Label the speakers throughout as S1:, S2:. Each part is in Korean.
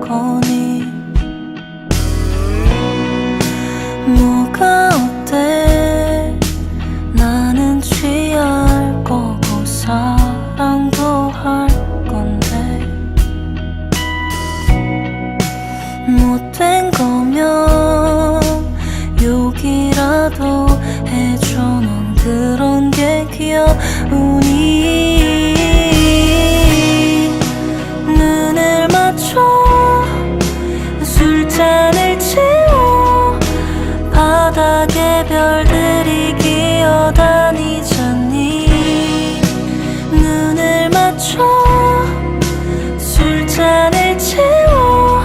S1: 거니 뭐가 어때? 나는 취할 거고 사랑도 할 건데 못된 거면 욕이라도 해줘. 넌 그런 게 귀여우 바닥에 별들이 기어다니잖니. 눈을 맞춰 술잔을 채워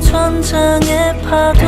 S1: 천장에 파도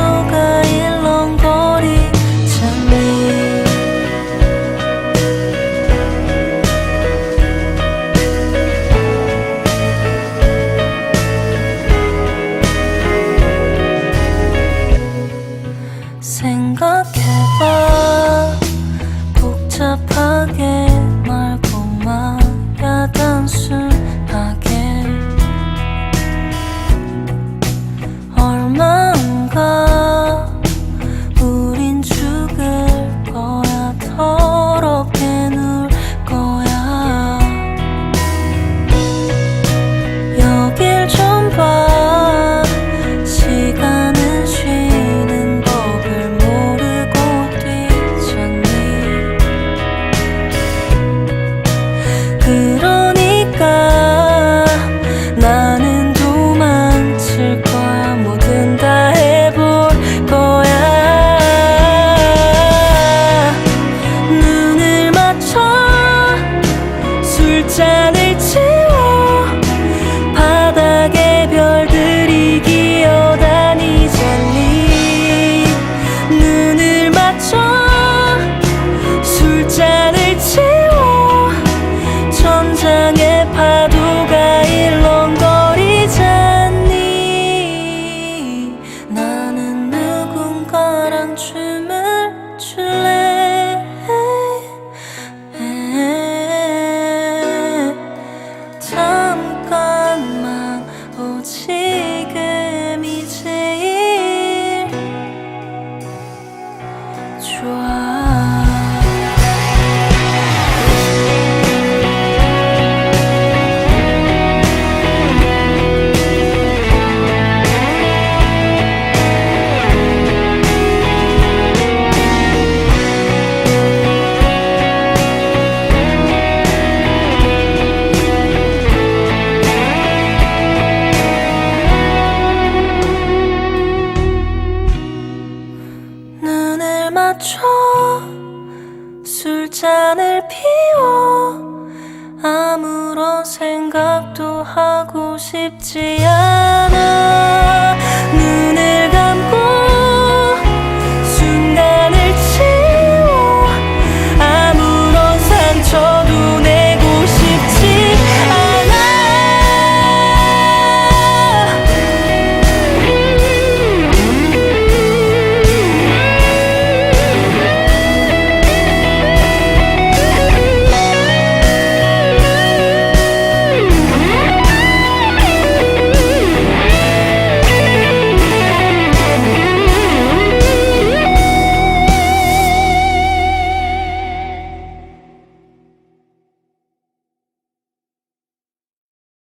S1: 맞춰 술잔을 피워. 아무런 생각도 하고 싶지 않아